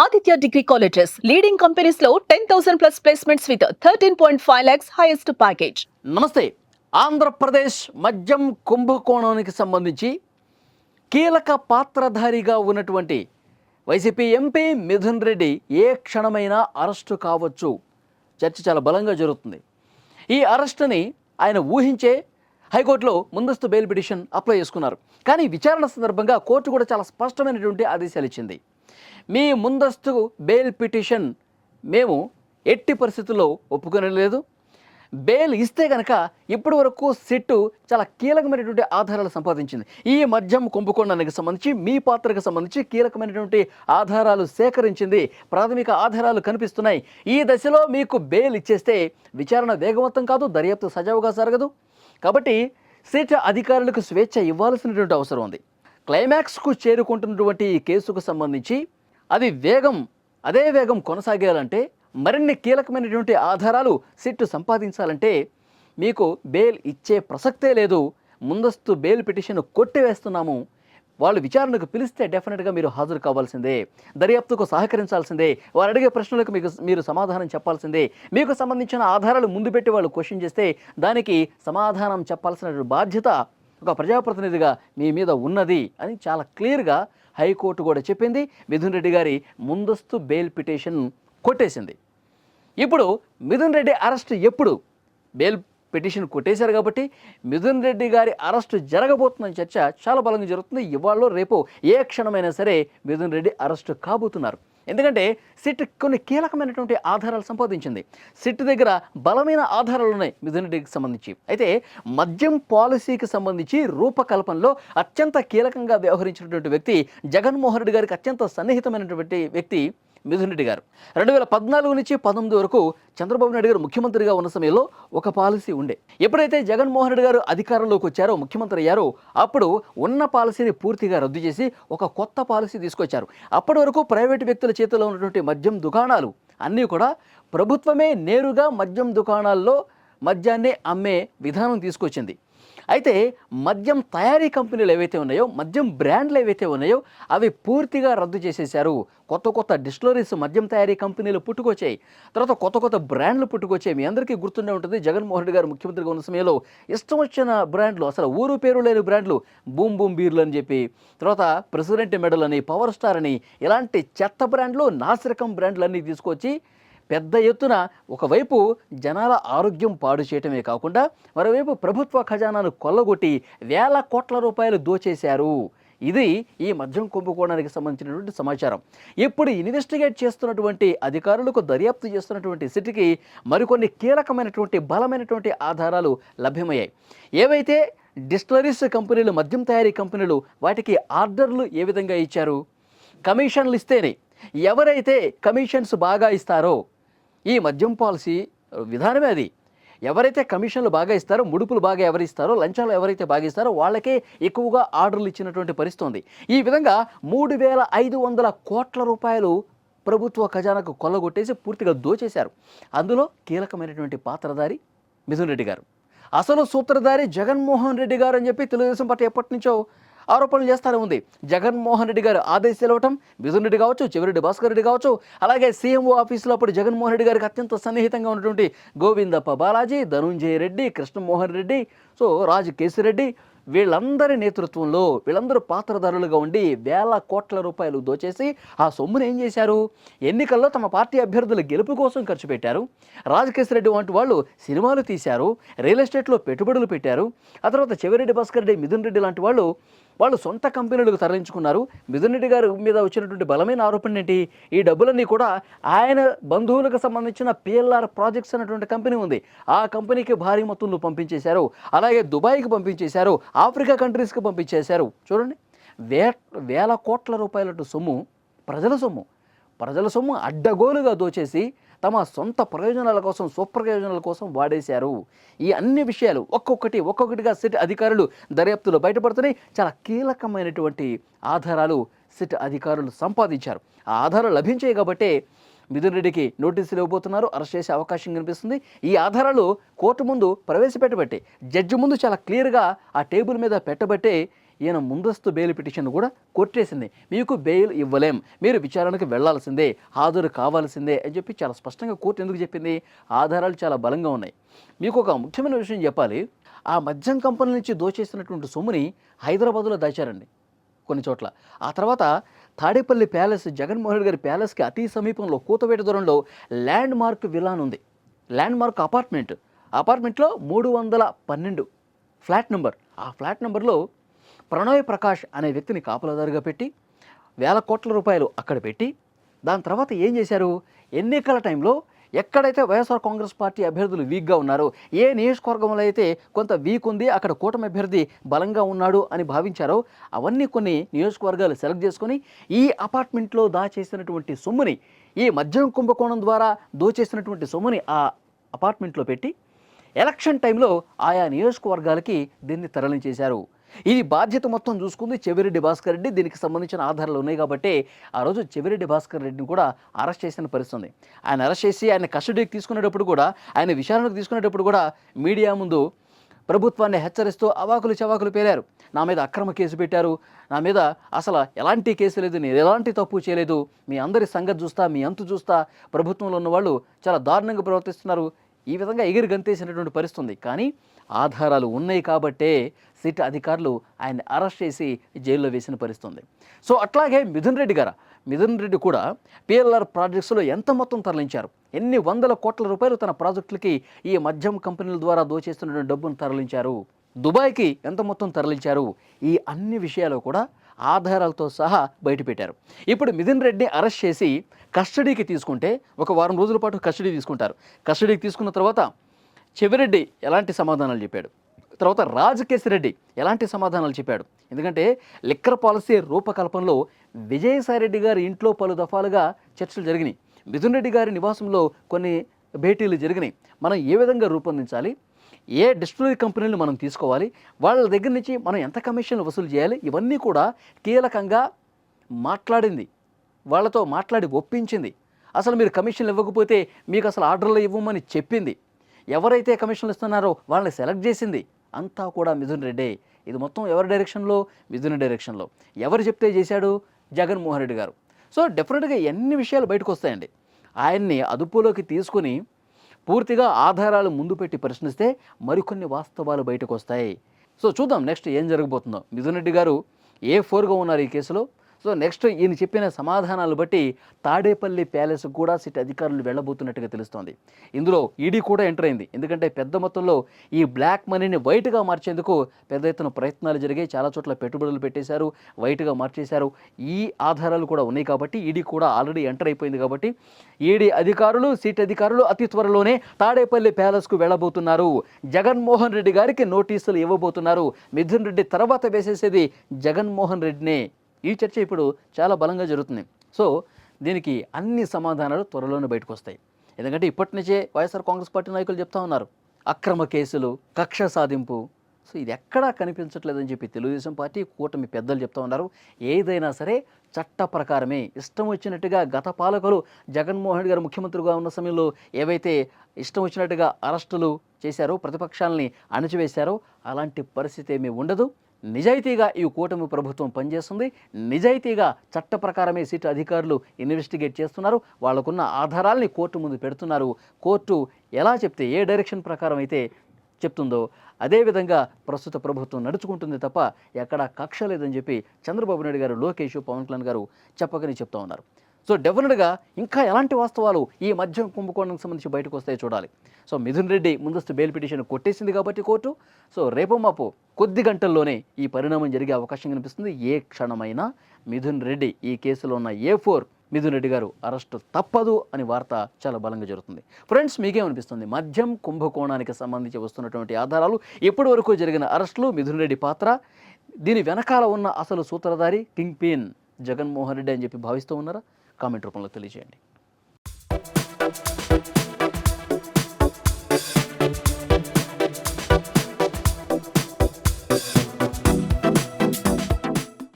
Aditya degree colleges leading కంపెనీస్లో ten thousand plus placements with thirteen point five lakhs highest package నమస్తే. ఆంధ్రప్రదేశ్ మద్యం కుంభకోణానికి సంబంధించి కీలక పాత్రధారిగా ఉన్నటువంటి వైసీపీ ఎంపీ మిథున్ రెడ్డి ఏ క్షణమైనా అరెస్టు కావచ్చు. చర్చ చాలా బలంగా జరుగుతుంది. ఈ అరెస్టుని ఆయన ఊహించే హైకోర్టులో ముందస్తు బెయిల్ పిటిషన్ అప్లై చేసుకున్నారు. కానీ విచారణ సందర్భంగా కోర్టు కూడా చాలా స్పష్టమైనటువంటి ఆదేశాలు ఇచ్చింది. మీ ముందస్తు బెయిల్ పిటిషన్ మేము ఎట్టి పరిస్థితుల్లో ఒప్పుకొనలేదు. బెయిల్ ఇస్తే కనుక ఇప్పటి వరకు సిట్టు చాలా కీలకమైనటువంటి ఆధారాలు సంపాదించింది. ఈ మద్యం కుంభకోణానికి సంబంధించి మీ పాత్రకు సంబంధించి కీలకమైనటువంటి ఆధారాలు సేకరించింది. ప్రాథమిక ఆధారాలు కనిపిస్తున్నాయి. ఈ దశలో మీకు బెయిల్ ఇచ్చేస్తే విచారణ వేగవంతం కాదు దర్యాప్తు సజావుగా జరగదు కాబట్టి సిట్ అధికారులకు స్వేచ్ఛ ఇవ్వాల్సినటువంటి అవసరం ఉంది. క్లైమాక్స్కు చేరుకుంటున్నటువంటి ఈ కేసుకు సంబంధించి అది వేగం అదే వేగం కొనసాగాలంటే మరిన్ని కీలకమైనటువంటి ఆధారాలు సిట్టు సంపాదించాలంటే మీకు బెయిల్ ఇచ్చే ప్రసక్తే లేదు. ముందస్తు బెయిల్ పిటిషన్ కొట్టివేస్తున్నాము. వాళ్ళు విచారణకు పిలిస్తే డెఫినెట్గా మీరు హాజరు కావాల్సిందే. దర్యాప్తుకు సహకరించాల్సిందే. వారు అడిగే ప్రశ్నలకు మీకు మీరు సమాధానం చెప్పాల్సిందే. మీకు సంబంధించిన ఆధారాలు ముందు పెట్టి వాళ్ళు క్వశ్చన్ చేస్తే దానికి సమాధానం చెప్పాల్సిన బాధ్యత ఒక ప్రజాప్రతినిధిగా మీ మీద ఉన్నది అని చాలా క్లియర్గా హైకోర్టు కూడా చెప్పింది. మిథున్ రెడ్డి గారి ముందస్తు బెయిల్ పిటిషన్ కొట్టేసింది. ఇప్పుడు మిథున్ రెడ్డి అరెస్ట్ ఎప్పుడు? బెయిల్ పిటిషన్ కొట్టేశారు కాబట్టి మిథున్ రెడ్డి గారి అరెస్ట్ జరగబోతుందని చర్చ చాలా బలంగా జరుగుతుంది. ఇవాళ రేపు ఏ క్షణమైనా సరే మిథున్ రెడ్డి అరెస్ట్ కాబోతున్నారు. ఎందుకంటే సిట్ కొన్ని కీలకమైనటువంటి ఆధారాలు సంపాదించింది. సిట్ దగ్గర బలమైన ఆధారాలు ఉన్నాయి మిథున్ రెడ్డికి సంబంధించి. అయితే మద్యం పాలసీకి సంబంధించి రూపకల్పనలో అత్యంత కీలకంగా వ్యవహరించినటువంటి వ్యక్తి జగన్మోహన్ రెడ్డి గారికి అత్యంత సన్నిహితమైనటువంటి వ్యక్తి మిథున్ రెడ్డి గారు. రెండు వేల పద్నాలుగు నుంచి పంతొమ్మిది వరకు చంద్రబాబు నాయుడు గారు ముఖ్యమంత్రిగా ఉన్న సమయంలో ఒక పాలసీ ఉండే. ఎప్పుడైతే జగన్మోహన్ రెడ్డి గారు అధికారంలోకి వచ్చారో ముఖ్యమంత్రి అయ్యారో అప్పుడు ఉన్న పాలసీని పూర్తిగా రద్దు చేసి ఒక కొత్త పాలసీ తీసుకొచ్చారు. అప్పటి వరకు ప్రైవేటు వ్యక్తుల చేతిలో ఉన్నటువంటి మద్యం దుకాణాలు అన్నీ కూడా ప్రభుత్వమే నేరుగా మద్యం దుకాణాల్లో మద్యాన్ని అమ్మే విధానం తీసుకొచ్చింది. అయితే మద్యం తయారీ కంపెనీలు ఏవైతే ఉన్నాయో మద్యం బ్రాండ్లు ఏవైతే ఉన్నాయో అవి పూర్తిగా రద్దు చేసేశారు. కొత్త కొత్త డిస్టిలరీస్ మద్యం తయారీ కంపెనీలు పుట్టుకొచ్చాయి. తర్వాత కొత్త కొత్త బ్రాండ్లు పుట్టుకొచ్చాయి. మీ అందరికీ గుర్తుండే ఉంటుంది జగన్మోహన్ రెడ్డి గారు ముఖ్యమంత్రిగా ఉన్న సమయంలో ఇష్టం వచ్చిన బ్రాండ్లు అసలు ఊరు పేరు లేని బ్రాండ్లు బూమ్ బూమ్ బీర్లు అని చెప్పి తర్వాత ప్రెసిడెంట్ మెడల్ అని పవర్ స్టార్ అని ఇలాంటి చెత్త బ్రాండ్లు నాసిరకం బ్రాండ్లు అన్నీ తీసుకొచ్చి పెద్ద ఎత్తున ఒకవైపు జనాల ఆరోగ్యం పాడు చేయటమే కాకుండా మరోవైపు ప్రభుత్వ ఖజానాను కొల్లగొట్టి వేల కోట్ల రూపాయలు దోచేశారు. ఇది ఈ మద్యం కుంభకోణానికి సంబంధించినటువంటి సమాచారం. ఇప్పుడు ఇన్వెస్టిగేట్ చేస్తున్నటువంటి అధికారులకు దర్యాప్తు చేస్తున్నటువంటి సిటీకి మరికొన్ని కీలకమైనటువంటి బలమైనటువంటి ఆధారాలు లభ్యమయ్యాయి. ఏవైతే డిస్టిలరీస్ కంపెనీలు మద్యం తయారీ కంపెనీలు వాటికి ఆర్డర్లు ఏ విధంగా ఇచ్చారు? కమిషన్లు ఇస్తేనే ఎవరైతే కమిషన్స్ బాగా ఇస్తారో ఈ మద్యం పాలసీ విధానమే అది. ఎవరైతే కమిషన్లు బాగా ఇస్తారో ముడుపులు బాగా ఎవరిస్తారో లంచాలు ఎవరైతే బాగా ఇస్తారో వాళ్ళకే ఎక్కువగా ఆర్డర్లు ఇచ్చినటువంటి పరిస్థితి ఉంది. ఈ విధంగా మూడు వేల ఐదు వందల కోట్ల రూపాయలు ప్రభుత్వ ఖజానాకు కొల్లగొట్టేసి పూర్తిగా దోచేశారు. అందులో కీలకమైనటువంటి పాత్రధారి మిథున్ రెడ్డి గారు. అసలు సూత్రధారి జగన్మోహన్ రెడ్డి గారు అని చెప్పి తెలుగుదేశం పార్టీ ఎప్పటి నుంచో ఆరోపణలు చేస్తానే ఉంది. జగన్మోహన్ రెడ్డి గారు ఆదేశాలు ఇవ్వటం మిథున్ రెడ్డి కావచ్చు చెవిరెడ్డి భాస్కర్ రెడ్డి కావచ్చు అలాగే సీఎంఓ ఆఫీసులో అప్పుడు జగన్మోహన్ రెడ్డి గారికి అత్యంత సన్నిహితంగా ఉన్నటువంటి గోవిందప్ప బాలాజీ ధనుంజయ రెడ్డి కృష్ణమోహన్ రెడ్డి సో రాజు కేసిరెడ్డి వీళ్ళందరి నేతృత్వంలో వీళ్ళందరూ పాత్రధారులుగా ఉండి వేల కోట్ల రూపాయలు దోచేసి ఆ సొమ్మును ఏం చేశారు? ఎన్నికల్లో తమ పార్టీ అభ్యర్థుల గెలుపు కోసం ఖర్చు పెట్టారు. రాజకేశ్వర రెడ్డి వంటి వాళ్ళు సినిమాలు తీశారు రియల్ ఎస్టేట్లో పెట్టుబడులు పెట్టారు. ఆ తర్వాత చెవిరెడ్డి భాస్కర్ రెడ్డి మిథున్ రెడ్డి లాంటి వాళ్ళు వాళ్ళు సొంత కంపెనీలకు తరలించుకున్నారు. మిథున్ రెడ్డి గారి మీద వచ్చినటువంటి బలమైన ఆరోపణ ఏంటి? ఈ డబ్బులన్నీ కూడా ఆయన బంధువులకు సంబంధించిన పిఎల్ఆర్ ప్రాజెక్ట్స్ అనేటువంటి కంపెనీ ఉంది. ఆ కంపెనీకి భారీ మొత్తంలో పంపించేశారు. అలాగే దుబాయ్కి పంపించేశారు. ఆఫ్రికా కంట్రీస్కి పంపించేశారు. చూడండి. వే వేల కోట్ల రూపాయల సొమ్ము ప్రజల సొమ్ము. ప్రజల సొమ్ము అడ్డగోలుగా దోచేసి తమ సొంత ప్రయోజనాల కోసం స్వప్రయోజనాల కోసం వాడేశారు. ఈ అన్ని విషయాలు ఒక్కొక్కటి ఒక్కొక్కటిగా సిట్ అధికారులు దర్యాప్తులో బయటపడుతున్నాయి. చాలా కీలకమైనటువంటి ఆధారాలు సిట్ అధికారులు సంపాదించారు. ఆ ఆధారాలు లభించాయి కాబట్టే మిథున్ రెడ్డికి నోటీసులు ఇవ్వబోతున్నారు. అరెస్ట్ చేసే అవకాశం కనిపిస్తుంది. ఈ ఆధారాలు కోర్టు ముందు ప్రవేశపెట్టబట్టే జడ్జి ముందు చాలా క్లియర్గా ఆ టేబుల్ మీద పెట్టబట్టే ఈయన ముందస్తు బెయిల్ పిటిషన్ కూడా కొట్టేసింది. మీకు బెయిల్ ఇవ్వలేం. మీరు విచారణకు వెళ్ళాల్సిందే. హాజరు కావాల్సిందే అని చెప్పి చాలా స్పష్టంగా కోర్టు ఎందుకు చెప్పింది? ఆధారాలు చాలా బలంగా ఉన్నాయి. మీకు ఒక ముఖ్యమైన విషయం చెప్పాలి. ఆ మద్యం కంపెనీ నుంచి దోచేసినటువంటి సొమ్ముని హైదరాబాద్లో దాచారండి కొన్ని చోట్ల. ఆ తర్వాత తాడేపల్లి ప్యాలెస్ జగన్మోహన్ రెడ్డి గారి ప్యాలెస్కి అతి సమీపంలో కూతవేట దూరంలో ల్యాండ్ మార్క్ విలాన్ ఉంది. Landmark apartment. అపార్ట్మెంట్లో మూడు వందల పన్నెండు ఫ్లాట్ నెంబర్. ఆ ఫ్లాట్ నెంబర్లో ప్రణయ్ ప్రకాష్ అనే వ్యక్తిని కాపలాదారుగా పెట్టి వేల కోట్ల రూపాయలు అక్కడ పెట్టి దాని తర్వాత ఏం చేశారు? ఎన్నికల టైంలో ఎక్కడైతే వైఎస్ఆర్ కాంగ్రెస్ పార్టీ అభ్యర్థులు వీక్గా ఉన్నారో ఏ నియోజకవర్గంలో అయితే కొంత వీక్ ఉంది అక్కడ కూటమి అభ్యర్థి బలంగా ఉన్నాడు అని భావించారో అవన్నీ కొన్ని నియోజకవర్గాలు సెలెక్ట్ చేసుకొని ఈ అపార్ట్మెంట్లో దాచేసినటువంటి సొమ్ముని ఈ మద్యం కుంభకోణం ద్వారా దోచేసినటువంటి సొమ్ముని ఆ అపార్ట్మెంట్లో పెట్టి ఎలక్షన్ టైంలో ఆయా నియోజకవర్గాలకి దీన్ని తరలించేశారు. ఇది బాధ్యత మొత్తం చూసుకుంది చెవిరెడ్డి భాస్కర్ రెడ్డి. దీనికి సంబంధించిన ఆధారాలు ఉన్నాయి కాబట్టి ఆ రోజు చెవిరెడ్డి భాస్కర్ రెడ్డిని కూడా అరెస్ట్ చేసిన పరిస్థితి ఉంది ఆయన అరెస్ట్ చేసి ఆయన కస్టడీకి తీసుకునేటప్పుడు కూడా ఆయన విచారణకు తీసుకునేటప్పుడు కూడా మీడియా ముందు ప్రభుత్వాన్ని హెచ్చరిస్తూ అవాకులు చవాకులు పేరారు నా మీద అక్రమ కేసు పెట్టారు. నా మీద అసలు ఎలాంటి కేసు లేదు. నేను ఎలాంటి తప్పు చేయలేదు. మీ అందరి సంగతి చూస్తా మీ అంతు చూస్తా. ప్రభుత్వంలో ఉన్న వాళ్ళు చాలా దారుణంగా ప్రవర్తిస్తున్నారు. ఈ విధంగా ఎగిరి గంతేసినటువంటి పరిస్థితి ఉంది కానీ ఆధారాలు ఉన్నాయి కాబట్టే సిట్ అధికారులు ఆయన్ని అరెస్ట్ చేసి జైల్లో వేసిన పరిస్థితి ఉంది సో అట్లాగే మిథున్ రెడ్డి గారు? మిథున్ రెడ్డి కూడా పిఎల్ఆర్ ప్రాజెక్ట్స్లో ఎంత మొత్తం తరలించారు? ఎన్ని వందల కోట్ల రూపాయలు తన ప్రాజెక్టులకి ఈ మద్యం కంపెనీల ద్వారా దోచేస్తున్న డబ్బును తరలించారు? దుబాయ్కి ఎంత మొత్తం తరలించారు? ఈ అన్ని విషయాలు కూడా ఆధారాలతో సహా బయటపెట్టారు. ఇప్పుడు మిథున్ రెడ్డిని అరెస్ట్ చేసి కస్టడీకి తీసుకుంటే ఒక వారం రోజుల పాటు కస్టడీ తీసుకుంటారు. కస్టడీకి తీసుకున్న తర్వాత చెవిరెడ్డి ఎలాంటి సమాధానాలు చెప్పాడు? తర్వాత రాజకేశి రెడ్డి ఎలాంటి సమాధానాలు చెప్పాడు? ఎందుకంటే లిక్కర్ పాలసీ రూపకల్పనలో విజయసాయి రెడ్డి గారి ఇంట్లో పలు దఫాలుగా చర్చలు జరిగినాయి. మిథున్ రెడ్డి గారి నివాసంలో కొన్ని భేటీలు జరిగినాయి. మనం ఏ విధంగా రూపొందించాలి? ఏ డిస్టిలరీ కంపెనీలు మనం తీసుకోవాలి వాళ్ళ దగ్గర నుంచి మనం ఎంత కమిషన్లు వసూలు చేయాలి ఇవన్నీ కూడా కీలకంగా మాట్లాడింది. వాళ్ళతో మాట్లాడి ఒప్పించింది. అసలు మీరు కమిషన్లు ఇవ్వకపోతే మీకు అసలు ఆర్డర్లు ఇవ్వమని చెప్పింది. ఎవరైతే కమిషన్లు ఇస్తున్నారో వాళ్ళని సెలెక్ట్ చేసింది అంతా కూడా మిథున్ రెడ్డే. ఇది మొత్తం ఎవరి డైరెక్షన్లో? మిథున్ డైరెక్షన్లో. ఎవరు చెప్తే చేశాడు? జగన్మోహన్ రెడ్డి గారు. సో డెఫినెట్గా ఎన్ని విషయాలు బయటకు వస్తాయండి. ఆయన్ని అదుపులోకి తీసుకుని పూర్తిగా ఆధారాలు ముందు పెట్టి ప్రశ్నిస్తే మరికొన్ని వాస్తవాలు బయటకు వస్తాయి సో చూద్దాం నెక్స్ట్ ఏం జరగబోతుందో. మిథున్ రెడ్డి గారు ఏ ఫోర్గా ఉన్నారు ఈ కేసులో? సో నెక్స్ట్ ఈయన చెప్పిన సమాధానాలు బట్టి తాడేపల్లి ప్యాలెస్ కూడా సిట్ అధికారులు వెళ్ళబోతున్నట్టుగా తెలుస్తోంది. ఇందులో ఈడీ కూడా ఎంటర్ అయింది. ఎందుకంటే పెద్ద మొత్తంలో ఈ బ్లాక్ మనీని వైట్గా మార్చేందుకు పెద్ద ఎత్తున ప్రయత్నాలు జరిగాయి. చాలా చోట్ల పెట్టుబడులు పెట్టేశారు వైట్గా మార్చేశారు. ఈ ఆధారాలు కూడా ఉన్నాయి కాబట్టి ఈడీ కూడా ఆల్రెడీ ఎంటర్ అయిపోయింది కాబట్టి ఈడీ అధికారులు సిట్ అధికారులు అతి త్వరలోనే తాడేపల్లి ప్యాలెస్కు వెళ్ళబోతున్నారు. జగన్మోహన్ రెడ్డి గారికి నోటీసులు ఇవ్వబోతున్నారు. మిథున్ రెడ్డి తర్వాత వేసేసేది జగన్మోహన్ రెడ్డినే. ఈ చర్చ ఇప్పుడు చాలా బలంగా జరుగుతుంది. సో దీనికి అన్ని సమాధానాలు త్వరలోనే బయటకు వస్తాయి ఎందుకంటే ఇప్పటి నుంచే వైఎస్ఆర్ కాంగ్రెస్ పార్టీ నాయకులు చెప్తా ఉన్నారు. అక్రమ కేసులు కక్ష సాధింపు. సో ఇది ఎక్కడా కనిపించట్లేదని చెప్పి తెలుగుదేశం పార్టీ కూటమి పెద్దలు చెప్తా ఉన్నారు. ఏదైనా సరే చట్ట ప్రకారమే. ఇష్టం వచ్చినట్టుగా గత పాలకులు జగన్మోహన్ రెడ్డి గారు ముఖ్యమంత్రిగా ఉన్న సమయంలో ఏవైతే ఇష్టం వచ్చినట్టుగా అరెస్టులు చేశారో ప్రతిపక్షాలని అణచివేశారో అలాంటి పరిస్థితి ఏమీ ఉండదు. నిజాయితీగా ఈ కూటమి ప్రభుత్వం పనిచేస్తుంది. నిజాయితీగా చట్ట ప్రకారమే సిట్ అధికారులు ఇన్వెస్టిగేట్ చేస్తున్నారు. వాళ్ళకున్న ఆధారాల్ని కోర్టు ముందు పెడుతున్నారు. కోర్టు ఎలా చెప్తే ఏ డైరెక్షన్ ప్రకారం అయితే చెప్తుందో అదేవిధంగా ప్రస్తుత ప్రభుత్వం నడుచుకుంటుంది తప్ప ఎక్కడా కక్ష లేదని చెప్పి చంద్రబాబు నాయుడు గారు లోకేష్ పవన్ కళ్యాణ్ గారు చెప్పకని చెప్తా ఉన్నారు. సో డెఫినెట్గా ఇంకా ఎలాంటి వాస్తవాలు ఈ మద్యం కుంభకోణంకి సంబంధించి బయటకు వస్తాయో చూడాలి. సో మిథున్ రెడ్డి ముందస్తు బెయిల్ పిటిషన్ కొట్టేసింది కాబట్టి కోర్టు. సో రేపు మాపు కొద్ది గంటల్లోనే ఈ పరిణామం జరిగే అవకాశం కనిపిస్తుంది. ఏ క్షణమైనా మిథున్ రెడ్డి ఈ కేసులో ఉన్న ఏ ఫోర్ మిథున్ రెడ్డి గారు అరెస్టు తప్పదు అని వార్త చాలా బలంగా జరుగుతుంది. ఫ్రెండ్స్ మీకేమనిపిస్తుంది మద్యం కుంభకోణానికి సంబంధించి వస్తున్నటువంటి ఆధారాలు ఇప్పటి వరకు జరిగిన అరెస్టులు మిథున్ రెడ్డి పాత్ర దీని వెనకాల ఉన్న అసలు సూత్రధారి కింగ్ పిన్ జగన్మోహన్ రెడ్డి అని చెప్పి భావిస్తూ ఉన్నారా? కామెంట్ రూపంలో తెలియజేయండి.